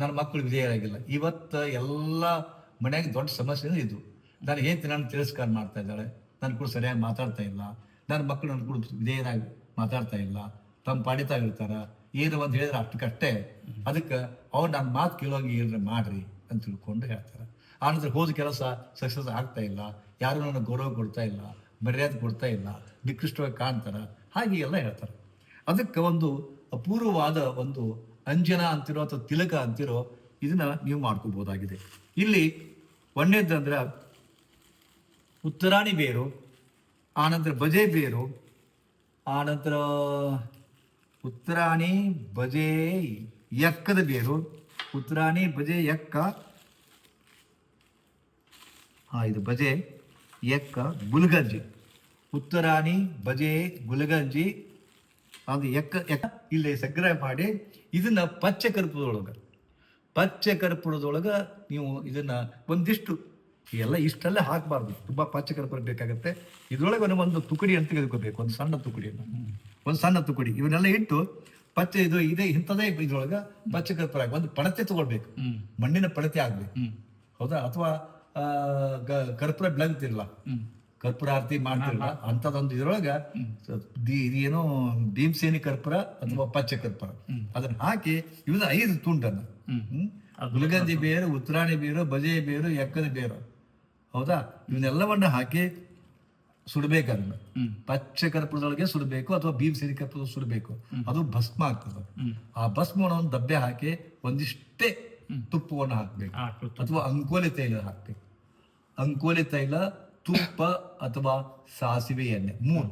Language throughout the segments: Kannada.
ನನ್ನ ಮಕ್ಕಳು ವಿಧೇಯರಾಗಿಲ್ಲ ಇವತ್ತು ಎಲ್ಲ ಮನೆಯಾಗ ದೊಡ್ಡ ಸಮಸ್ಯೆ ಇದು. ನಾನು ಏನು ನಾನು ತಿರಸ್ಕಾರ ಮಾಡ್ತಾ ಇದ್ದಾಳೆ. ನನ್ನ ಕೂಡ ಸರಿಯಾಗಿ ಮಾತಾಡ್ತಾ ಇಲ್ಲ. ನನ್ನ ಮಕ್ಕಳು ನನ್ನ ಕೂಡ ವಿಧೇಯರಾಗಿ ಮಾತಾಡ್ತಾ ಇಲ್ಲ. ತಮ್ಮ ಪಾಡಿತಾ ಇರ್ತಾರ ಏನು ಒಂದು ಹೇಳಿದ್ರೆ ಅಷ್ಟಕ್ಕಷ್ಟೇ ಅದಕ್ಕೆ ಅವ್ರು ನನ್ನ ಮಾತು ಕೇಳೋಂಗೆ ಏನಾರ ಮಾಡ್ರಿ ಅಂತ ತಿಳ್ಕೊಂಡು ಹೇಳ್ತಾರೆ. ಆನಂತರ ಹೋದ ಕೆಲಸ ಸಕ್ಸಸ್ ಆಗ್ತಾ ಇಲ್ಲ. ಯಾರು ನನಗೆ ಗೌರವ ಕೊಡ್ತಾ ಇಲ್ಲ. ಮರ್ಯಾದೆ ಕೊಡ್ತಾ ಇಲ್ಲ. ನಿಕೃಷ್ಟವಾಗಿ ಕಾಣ್ತಾರ. ಹಾಗೆ ಎಲ್ಲ ಹೇಳ್ತಾರೆ. ಅದಕ್ಕೆ ಒಂದು ಅಪೂರ್ವವಾದ ಒಂದು ಅಂಜನ ಅಂತಿರೋ ಅಥವಾ ತಿಲಕ ಅಂತಿರೋ ಇದನ್ನ ನೀವು ಮಾಡ್ಕೋಬಹುದಾಗಿದೆ. ಇಲ್ಲಿ ಒಂದೇದಂದ್ರೆ ಉತ್ತರಾಣಿ ಬೇರು ಆನಂತರ ಬಜೆ ಬೇರು ಆನಂತರ ಉತ್ತರಾಣಿ ಬಜೆ ಎಕ್ಕದ ಬೇರು, ಉತ್ತರಾಣಿ ಬಜೆ ಎಕ್ಕ ಹಾ, ಇದು ಬಜೆ ಎಕ್ಕ ಗುಲ್ಗಂಜಿ, ಉತ್ತರಾಣಿ ಬಜೆ ಗುಲ್ಗಂಜಿ ಅದು ಎಕ್ಕ ಎಕ್ಕ ಇಲ್ಲಿ ಸಂಗ್ರಹ ಮಾಡಿ ಇದನ್ನ ಪಚ್ಚ ಕರ್ಪೂರದೊಳಗೆ. ಪಚ್ಚ ಕರ್ಪೂರದೊಳಗೆ ನೀವು ಇದನ್ನ ಒಂದಿಷ್ಟು ಎಲ್ಲ ಇಷ್ಟೆಲ್ಲ ಹಾಕಬಾರ್ದು. ತುಂಬಾ ಪಚ್ಚ ಕರ್ಪೂರ ಬೇಕಾಗುತ್ತೆ. ಇದರೊಳಗೆ ಒಂದು ಒಂದು ತುಕಡಿ ಅಂತ ತೆಗೆದುಕೋಬೇಕು. ಒಂದು ಸಣ್ಣ ತುಕಡಿಯನ್ನು. ಒಂದು ಸಣ್ಣ ತುಕಡಿ. ಇವನ್ನೆಲ್ಲ ಇಟ್ಟು ಪಚ್ಚೆ ಇದು ಇದೆ ಇಂಥದೇ ಇದ್ರೊಳಗೆ ಪಚ್ಚ ಕರ್ಪೂರ ಒಂದು ಪಣತೆ ತಗೊಳ್ಬೇಕು. ಮಣ್ಣಿನ ಪಣತೆ ಆಗ್ಬೇಕು. ಹೌದಾ? ಅಥವಾ ಕರ್ಪೂರ ಬೆಳಗ್ತಿರಲ್ಲ ಕರ್ಪೂರ ಆರತಿ ಮಾಡ್ತಿರಲ್ಲ ಅಂತದೊಂದು ಇದ್ರೊಳಗ ಇದೇನು ಭೀಮಸೇನಿ ಕರ್ಪೂರ ಅಥವಾ ಪಚ್ಚ ಕರ್ಪೂರ. ಅದನ್ನ ಹಾಕಿ ಇವನ್ನ ಐದು ತುಂಡನ್ನ? ಗುಲಗಂಜಿ ಬೇರು ಉತ್ತರಾಣಿ ಬೇರು ಬಜೆ ಬೇರು ಎಕ್ಕದ ಬೇರು. ಹೌದಾ? ಇವನ್ನೆಲ್ಲವನ್ನ ಹಾಕಿ ಸುಡಬೇಕು ಅದನ್ನ ಪಚ್ಚ ಕರ್ಪೂರದೊಳಗೆ ಸುಡಬೇಕು ಅಥವಾ ಭೀಮಸೇನಿ ಕರ್ಪೂರ ಸುಡಬೇಕು. ಅದು ಭಸ್ಮ ಆಗ್ತದೆ. ಆ ಭಸ್ಮವನ್ನು ಒಂದು ದಬ್ಬೆ ಹಾಕಿ ಒಂದಿಷ್ಟೇ ತುಪ್ಪವನ್ನು ಹಾಕ್ಬೇಕು. ಅಥವಾ ಅಂಕೋಲಿ ತೈಲ ಹಾಕ್ಬೇಕು. ಅಂಕೋಲಿ ತೈಲ ತುಪ್ಪ ಅಥವಾ ಸಾಸಿವೆ ಎಣ್ಣೆ ಮೂರು.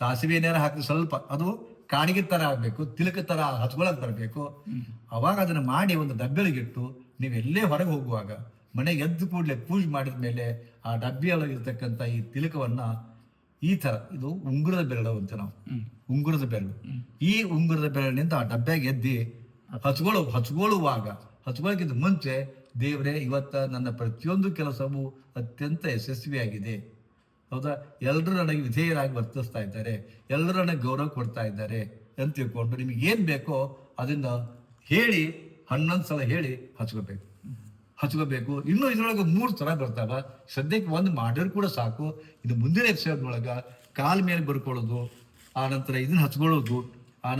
ಸಾಸಿವೆ ಎಣ್ಣೆ ಹಾಕಿ ಸ್ವಲ್ಪ ಅದು ಕಾಣಿಗೆ ತರ ಆಗ್ಬೇಕು ತಿಲಕ ತರ ಹಚ್ಕೊಳಕ್ ಬರಬೇಕು ಅವಾಗ ಅದನ್ನ ಮಾಡಿ ಒಂದು ಡಬ್ಬೆಲಿಗಿಟ್ಟು ನೀವು ಎಲ್ಲೇ ಹೊರಗೆ ಹೋಗುವಾಗ ಮನೆಗೆ ಎದ್ದು ಕೂಡಲೇ ಪೂಜೆ ಮಾಡಿದ ಮೇಲೆ ಆ ಡಬ್ಬಿಯೊಳಗಿರ್ತಕ್ಕಂಥ ಈ ತಿಲಕವನ್ನ ಈ ತರ ಇದು ಉಂಗುರದ ಬೆರಳು ಅಂತ ನಾವು. ಉಂಗುರದ ಬೆರಳು. ಈ ಉಂಗುರದ ಬೆರಳಿನಿಂದ ಆ ಡಬ್ಬ್ಯಾಗ ಎದ್ದಿ ಹಚ್ಕೊಳ್ಳೋ ಹಚ್ಕೊಳ್ಳುವಾಗ ಹಚ್ಕೊಳ್ಳೋಕ್ಕಿಂತ ಮುಂಚೆ ದೇವರೇ, ಇವತ್ತ ನನ್ನ ಪ್ರತಿಯೊಂದು ಕೆಲಸವೂ ಅತ್ಯಂತ ಯಶಸ್ವಿಯಾಗಿದೆ. ಹೌದಾ? ಎಲ್ಲರೂ ನನಗೆ ವಿಧೇಯರಾಗಿ ವರ್ತಿಸ್ತಾ ಇದ್ದಾರೆ. ಎಲ್ಲರೂ ನನಗೆ ಗೌರವ ಕೊಡ್ತಾ ಇದ್ದಾರೆ ಅಂತ ತಿಳ್ಕೊಂಡು ನಿಮಗೆ ಏನು ಬೇಕೋ ಅದನ್ನ ಹೇಳಿ, ಹನ್ನೊಂದು ಸಲ ಹೇಳಿ ಹಚ್ಕೋಬೇಕು. ಹಚ್ಕೋಬೇಕು. ಇನ್ನು ಇದ್ರೊಳಗೆ ಮೂರು ಥರ ಬರ್ತಾವ. ಸದ್ಯಕ್ಕೆ ಒಂದು ಮಾಡಿದ್ರು ಕೂಡ ಸಾಕು. ಇದು ಮುಂದಿನ ಎಪಿಸೋಡ್ನೊಳಗೆ ಕಾಲ ಮೇಲೆ ಬರ್ಕೊಳ್ಳೋದು ಆನಂತರ ನಂತರ ಇದನ್ನ ಹಚ್ಕೊಳ್ಳೋದು, ಆ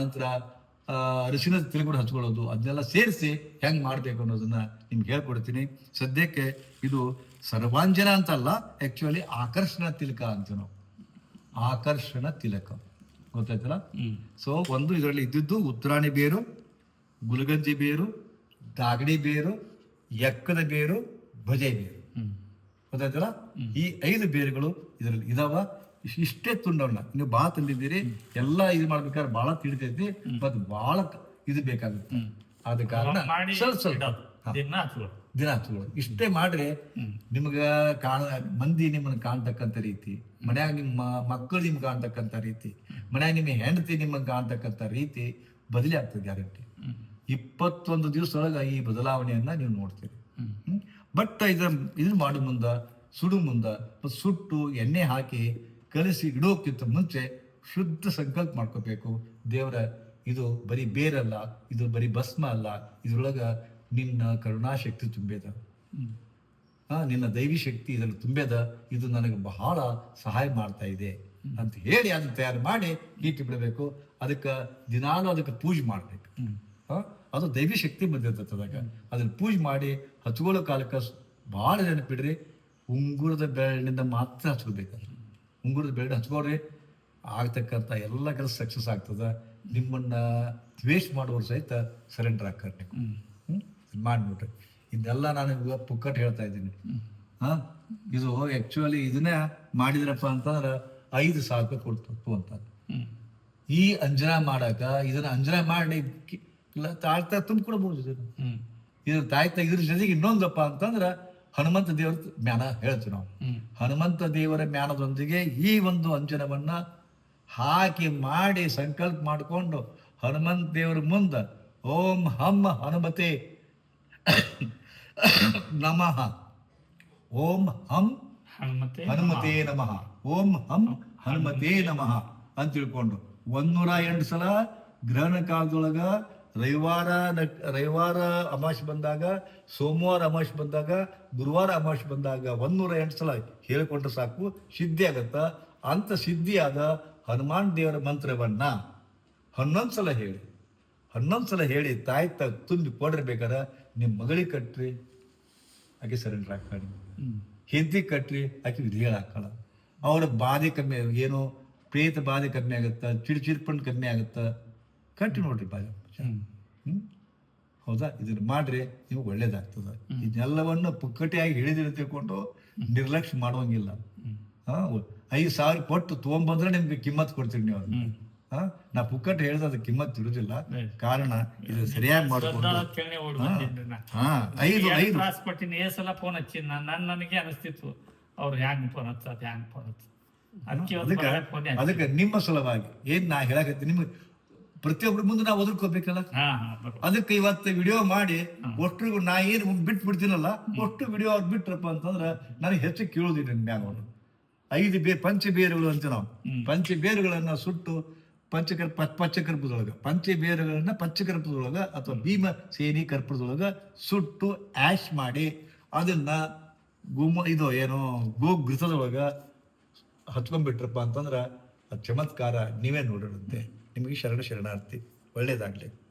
ಅರಿಶಿಣದ ತಿರುಗುಡು ಹಚ್ಕೊಳ್ಳೋದು ಅದನ್ನೆಲ್ಲ ಸೇರಿಸಿ ಹೆಂಗೆ ಮಾಡಬೇಕು ಅನ್ನೋದನ್ನ ನಿಮ್ಗೆ ಹೇಳ್ಕೊಡ್ತೀನಿ. ಸದ್ಯಕ್ಕೆ ಇದು ಸರ್ವಾಂಜನ ಅಂತಲ್ಲ ಆಕ್ಚುಲಿ ಆಕರ್ಷಣ ತಿಲಕ ಅಂತ ನಾವು ಆಕರ್ಷಣ ತಿಲಕ. ಗೊತ್ತಾಯ್ತಲ್ಲ? ಸೊ ಒಂದು ಇದರಲ್ಲಿ ಇದ್ದಿದ್ದು ಉತ್ತರಾಣಿ ಬೇರು ಗುಲಗಂಜಿ ಬೇರು ದಾಗಡಿ ಬೇರು ಎಕ್ಕದ ಬೇರು ಭಜೆ ಬೇರು. ಗೊತ್ತಾಯ್ತಲ್ಲ? ಈ ಐದು ಬೇರುಗಳು ಇದರಲ್ಲಿ ಇದಾವ. ಇಷ್ಟೇ ತುಂಡವನ್ನ ನೀವು ಬಹಳ ತಂದಿದ್ದೀರಿ ಎಲ್ಲ ಇದು ಮಾಡ್ಬೇಕಾದ್ರೆ ಬಹಳ ತಿಳಿತೈತಿ ಬಟ್ ಬಹಳ ಇದು ಬೇಕಾಗುತ್ತೆ. ಆದ ಕಾರಣ ಸ್ವಲ್ಪ. ದಿನ ಹಚ್ಕೊಳ್ಳಿ ಇಷ್ಟೇ ಮಾಡ್ರಿ ನಿಮ್ಗ ಕಾಣ ಮಂದಿ ನಿಮ್ಮನ್ನ ಕಾಣ್ತಕ್ಕಂಥ ರೀತಿ ಮನ್ಯಾಗ ನಿಮ್ಮ ಮಕ್ಕಳು ನಿಮ್ಗೆ ಕಾಣ್ತಕ್ಕಂಥ ರೀತಿ ಮನ್ಯಾಗ ನಿಮ್ಮ ಹೆಂಡತಿ ನಿಮ್ಮನ್ನ ಕಾಣ್ತಕ್ಕಂಥ ರೀತಿ ಬದಲಿ ಆಗ್ತದೆ ಗ್ಯಾರಂಟಿ. ಇಪ್ಪತ್ತೊಂದು ದಿವಸದೊಳಗ ಈ ಬದಲಾವಣೆಯನ್ನ ನೀವು ನೋಡ್ತೀರಿ. ಬಟ್ ಇದ್ರ ಇದನ್ನ ಮಾಡೋ ಮುಂದ ಸುಡು ಮುಂದ ಸುಟ್ಟು ಎಣ್ಣೆ ಹಾಕಿ ಕಲಿಸಿ ಇಡೋಕ್ಕಿಂತ ಮುಂಚೆ ಶುದ್ಧ ಸಂಕಲ್ಪ ಮಾಡ್ಕೋಬೇಕು. ದೇವರ ಇದು ಬರೀ ಬೇರಲ್ಲ ಇದು ಬರೀ ಭಸ್ಮ ಅಲ್ಲ ಇದ್ರೊಳಗ ನಿನ್ನ ಕರುಣಾಶಕ್ತಿ ತುಂಬೇದ ಆ, ನಿನ್ನ ದೈವಿ ಶಕ್ತಿ ಇದರಲ್ಲಿ ತುಂಬೇದ ಇದು ನನಗೆ ಬಹಳ ಸಹಾಯ ಮಾಡ್ತಾ ಇದೆ ಅಂತ ಹೇಳಿ ಅದನ್ನ ತಯಾರು ಮಾಡಿ ಇಟ್ಟು ಬಿಡಬೇಕು. ಅದಕ್ಕೆ ದಿನಾಲೂ ಅದಕ್ಕೆ ಪೂಜೆ ಮಾಡ್ಬೇಕು. ಹಾಂ ಅದು ದೈವಿ ಶಕ್ತಿ ಬಂದಿರ್ತದೆ ಅದಾಗ ಅದನ್ನ ಪೂಜೆ ಮಾಡಿ ಹಚ್ಕೊಳ್ಳೋ ಕಾಲಕ್ಕೆ ಭಾಳ ನೆನಪಿಡ್ರಿ. ಉಂಗುರದ ಬೆರಳಿನಿಂದ ಮಾತ್ರ ಹಚ್ಕೋಬೇಕು ಉಂಗುರದ ಬೇಡ. ಹಚ್ಕೊಳ್ರಿ ಆಗ್ತಕ್ಕಂಥ ಎಲ್ಲ ಕೆಲಸ ಸಕ್ಸಸ್ ಆಗ್ತದೆ. ನಿಮ್ಮನ್ನ ದ್ವೇಷ ಮಾಡುವವರು ಸಹಿತ ಸರೆಂಡರ್ ಹಾಕಬೇಕು ಹ್ಮ್. ಮಾಡ್ಬಿಟ್ರಿ ಇದೆಲ್ಲ ನಾನು ಇವಾಗ ಪುಕ್ಕಟ್ ಹೇಳ್ತಾ ಇದ್ದೀನಿ. ಹಾ? ಇದು ಆ್ಯಕ್ಚುಲಿ ಇದನ್ನೇ ಮಾಡಿದ್ರಪ್ಪ ಅಂತಂದ್ರ ಐದು ಸಾವಿರ ರೂಪಾಯಿ ಕೊಡ್ತು ಅಂತ. ಈ ಅಂಜನ ಮಾಡಾಕ ಇದನ್ನ ಅಂಜನ ಮಾಡಿ ತಾಳ್ತಾ ತುಂಬಿಕೊಡ್ಬೋದು ಇದನ್ನ ಇದ್ರ ತಾಯ್ತ ಇದ್ರ ಜೊತೆಗೆ ಇನ್ನೊಂದಪ್ಪ ಅಂತಂದ್ರ ಹನುಮಂತ ದೇವರ ಜ್ಞಾನ ಹೇಳ್ತೀವಿ ನಾವು. ಹನುಮಂತ ದೇವರ ಜ್ಞಾನದೊಂದಿಗೆ ಈ ಒಂದು ಅಂಜನವನ್ನ ಹಾಕಿ ಮಾಡಿ ಸಂಕಲ್ಪ ಮಾಡಿಕೊಂಡು ಹನುಮಂತ ದೇವರ ಮುಂದೆ ಓಂ ಹಂ ಹನುಮತೆ ನಮಃ. ಓಂ ಹಂ ಹನುಮತೆ ಹನುಮತೇ ನಮಃ. ಓಂ ಹಂ ಹನುಮತೆ ನಮಃ ಅಂತ ತಿಳ್ಕೊಂಡು ಒಂದೂರ ಎಂಟು ಸಲ ಗ್ರಹಣ ಕಾಲದೊಳಗ ರವಿವಾರ ರವಿವಾರ ಅಮಾಶ್ ಬಂದಾಗ ಸೋಮವಾರ ಅಮಾಶ್ ಬಂದಾಗ ಗುರುವಾರ ಅಮಾಶ್ ಬಂದಾಗ ಒಂದೂರ ಎಂಟು ಸಲ ಹೇಳಿಕೊಂಡ್ರೆ ಸಾಕು ಸಿದ್ಧಿ ಆಗತ್ತ. ಅಂಥ ಸಿದ್ಧಿಯಾದ ಹನುಮಾನ್ ದೇವರ ಮಂತ್ರವನ್ನ ಹನ್ನೊಂದು ಸಲ ಹೇಳಿ. ಹನ್ನೊಂದು ಸಲ ಹೇಳಿ ತಾಯಿ ತ ತುಂಬಿ ಕೊಡಿರ್ಬೇಕಾರೆ ನಿಮ್ಮ ಮಗಳಿಗೆ ಕಟ್ಟ್ರಿ ಆಕೆ ಸರೆಂಡರ್ ಹಾಕೊಳ್ಳಿ ಹೆದ್ದಿ ಕಟ್ಟ್ರಿ ಆಕೆ ವಿಧಿಗಳು ಹಾಕಳ ಅವರ ಬಾಧೆ ಕಮ್ಮಿ ಏನು ಪ್ರೇತ ಬಾಧೆ ಕಮ್ಮಿ ಆಗುತ್ತಾ ಚಿಡ್ ಚಿಡ್ಪಣ್ ಕಮ್ಮಿ ಆಗುತ್ತಾ. ಕಟ್ಟಿ ನೋಡ್ರಿ ಬಾಧೆ ಹ್ಮ್. ಹೌದಾ? ಇದನ್ನ ಮಾಡ್ರಿ ನಿಮ್ಗೆ ಒಳ್ಳೇದಾಗ್ತದ. ಇದನ್ನೆಲ್ಲವನ್ನು ಪುಕ್ಕಟೆಯಾಗಿ ಹಿಡಿದಿರು ತಿಳ್ಕೊಂಡು ನಿರ್ಲಕ್ಷ್ಯ ಮಾಡುವಂಗಿಲ್ಲ. ಹಾಂ ಐದು ಸಾವಿರ ಕೊಟ್ಟು ತೊಗೊಂಬಂದ್ರೆ ನಿಮ್ಗೆ ಕಿಮ್ಮತ್ ಕೊಡ್ತೀರಿ ನೀವು ಅದನ್ನ. ಹಾ ನಾ ಪುಕ್ಕಟೆ ಹೇಳ್ದ ಅದಕ್ಕೆ ಕಿಮ್ಮತ್ ಇರುದಿಲ್ಲ ಕಾರಣ ಇದು ಸರಿಯಾಗಿ ಮಾಡ್ಕೊಂಡು. ಹಾ. ಐದು ಐದು. ತ್ರಾಸ್ ಪಟ್ಟಿನ ಏ ಸಲ ಫೋನ್ ಹಚ್ಚಿ ನಾನು. ನನ್ ನನಗೆ ಅನಿಸ್ತಿತ್ತು ಅವ್ರು ಹ್ಯಾಂಗ್ ಫೋನ್ ಹಚ್ಚ ಹ್ಯಾಂಗ್ ಫೋನ್ ಹಚ್ಚ. ಅದಕ್ಕೆ ಅದಕ್ಕೆ ಅದಕ್ಕೆ ನಿಮ್ಮ ಸಲುವಾಗಿ ಏನ್ ನಾ ಹೇಳಕತ್ತೀನಿ ನಿಮ್ಗೆ ಪ್ರತಿಯೊಬ್ಬರ ಮುಂದೆ ನಾವು ಒದರ್ಕೋಬೇಕಲ್ಲ? ಅದಕ್ಕೆ ಇವತ್ತು ವಿಡಿಯೋ ಮಾಡಿ ಒಟ್ಟು ನಾ ಏನು ಬಿಟ್ಟು ಬಿಡ್ತೀನಲ್ಲ ಒಟ್ಟು ವಿಡಿಯೋ ಅವ್ರು ಬಿಟ್ರಪ್ಪ ಅಂತಂದ್ರೆ ನನಗೆ ಹೆಚ್ಚು ಕೇಳೋದಿಲ್ಲ ಮ್ಯಾಗ ಅವರು. ಐದು ಬೇ ಪಂಚ ಬೇರುಗಳು ಅಂತ ನಾವು. ಪಂಚ ಬೇರುಗಳನ್ನ ಸುಟ್ಟು ಪಂಚಕರ್ ಪಚ್ಚಕರ್ಪದೊಳಗ. ಪಂಚ ಬೇರುಗಳನ್ನ ಪಚ್ಚಕರ್ಪದೊಳಗ ಅಥವಾ ಭೀಮ ಸೇನಿ ಕರ್ಪದೊಳಗ ಸುಟ್ಟು ಆಶ್ ಮಾಡಿ ಅದನ್ನ ಗುಮ ಇದು ಏನು ಗೋ ಘೃತದೊಳಗ ಹಚ್ಕೊಂಡ್ಬಿಟ್ರಪ್ಪ ಅಂತಂದ್ರೆ ಆ ಚಮತ್ಕಾರ ನೀವೇ ನೋಡಿರಂತೆ ನಿಮಗೆ ಶರಣ ಶರಣಾರ್ಥಿ ಒಳ್ಳೇದಾಗ್ಲಿ.